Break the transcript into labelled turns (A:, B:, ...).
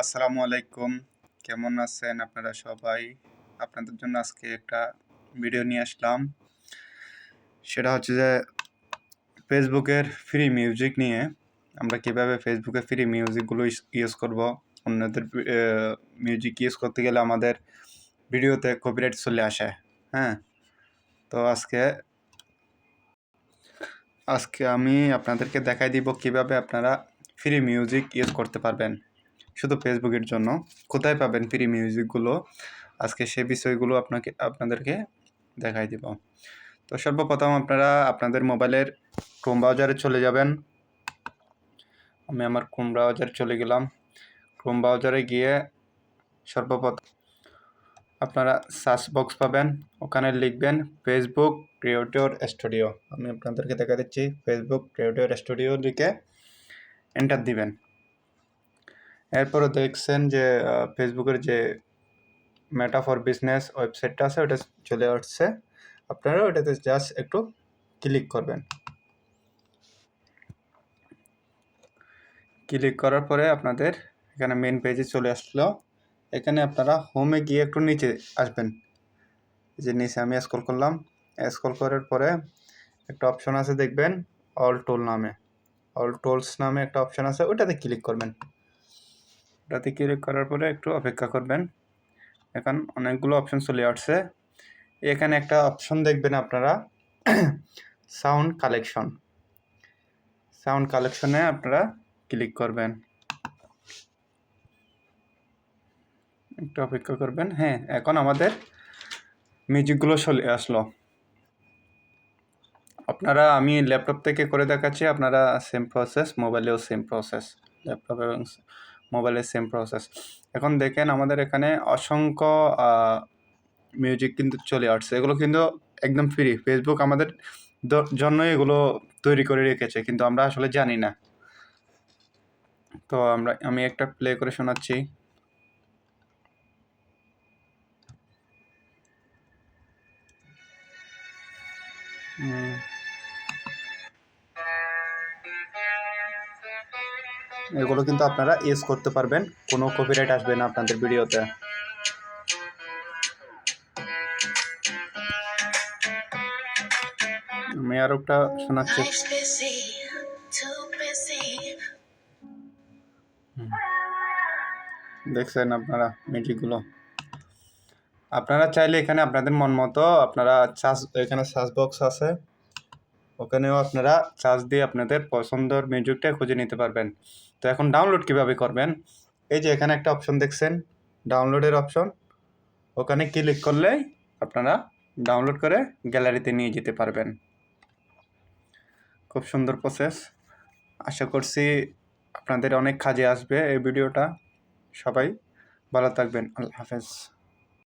A: আসসালামু আলাইকুম। কেমন আছেন আপনারা সবাই? আপনাদের জন্য আজকে একটা ভিডিও নিয়ে আসলাম। সেটা হচ্ছে যে ফেসবুকের ফ্রি মিউজিক নিয়ে আমরা কীভাবে ফেসবুকে ফ্রি মিউজিকগুলো ইউজ করব, অন্যদের মিউজিক ইউজ করতে গেলে আমাদের ভিডিওতে কপিরাইট চলে আসে হ্যাঁ? তো আজকে আজকে আমি আপনাদেরকে দেখাই দিব কীভাবে আপনারা ফ্রি মিউজিক ইউজ করতে পারবেন। শুধু ফেসবুকের জন্য। কোথায় পাবেন ফ্রি মিউজিকগুলো আজকে সে বিষয়গুলো আপনাকে, আপনাদেরকে দেখাই দিব। তো সর্বপ্রথম আপনারা আপনাদের মোবাইলের ক্রোম ব্রাউজারে চলে যাবেন। আমি আমার ক্রোম ব্রাউজারে চলে গেলাম। ক্রোম ব্রাউজারে গিয়ে সর্বপ্রথম আপনারা সার্চ বক্স পাবেন। ওখানে লিখবেন ফেসবুক ক্রিয়েটর স্টুডিও আমি আপনাদেরকে দেখা দিচ্ছি। ফেসবুক ক্রিয়েটর স্টুডিও লিখে এন্টার দিবেন। এরপরে দেখছেন যে ফেসবুকের যে মেটা ফর বিজনেস ওয়েবসাইটটা আছে ওটা চলে আসছে। আপনারা ওটাতে জাস্ট একটু ক্লিক করবেন। ক্লিক করার পরে আপনাদের এখানে মেন পেজে চলে আসলো। এখানে আপনারা হোমে গিয়ে একটু নিচে আসবেন। যে নিচে আমি স্ক্রল করলাম। স্ক্রল করার পরে একটা অপশন আছে দেখবেন অল টোল নামে। অল টোলস নামে একটা অপশন আছে ওটাতে ক্লিক করবেন। ওটাতে ক্লিক করার পরে একটু অপেক্ষা করবেন। এখন অনেকগুলো অপশন চলে আসছে। এখানে একটা অপশন দেখবেন আপনারা। সাউন্ড কালেকশন সাউন্ড কালেকশনে আপনারা ক্লিক করবেন। একটু অপেক্ষা করবেন। হ্যাঁ এখন আমাদের মিউজিকগুলো চলে আসলো। আপনারা, আমি ল্যাপটপ থেকে করে দেখাচ্ছি। আপনারা সেম প্রসেস মোবাইলেও সেম প্রসেস ল্যাপটপ এবং মোবাইলের সেম প্রসেস এখন দেখেন আমাদের এখানে অসংখ্য মিউজিক কিন্তু চলে আসছে। এগুলো কিন্তু একদম ফ্রি ফেসবুক আমাদের জন্যই এগুলো তৈরি করে রেখেছে, কিন্তু আমরা আসলে জানি না। তো আমরা, আমি একটা প্লে করে শোনাচ্ছি। এগুলো কিন্তু আপনারা ইউজ করতে পারবেন। কোনো কপিরাইট আসবে না আপনাদের ভিডিওতে। আমি আরও একটা শোনাচ্ছি। দেখছেন আপনারা মিউজিকগুলো আপনারা চাইলে এখানে আপনাদের মন মতো আপনারা চার্জ এখানে চার্জ বক্স আছে। ওখানেও আপনারা চার্জ দিয়ে আপনাদের পছন্দের মিউজিকটা খুঁজে নিতে পারবেন। তো এখন ডাউনলোড কীভাবে করবেন? এই যে এখানে একটা অপশন দেখছেন ডাউনলোডের অপশন ওখানে ক্লিক করলে আপনারা ডাউনলোড করে গ্যালারিতে নিয়ে যেতে পারবেন। খুব সুন্দর প্রসেস আশা করছি আপনাদের অনেক কাজে আসবে এই ভিডিওটা সবাই ভালো থাকবেন। আল্লাহ হাফেজ।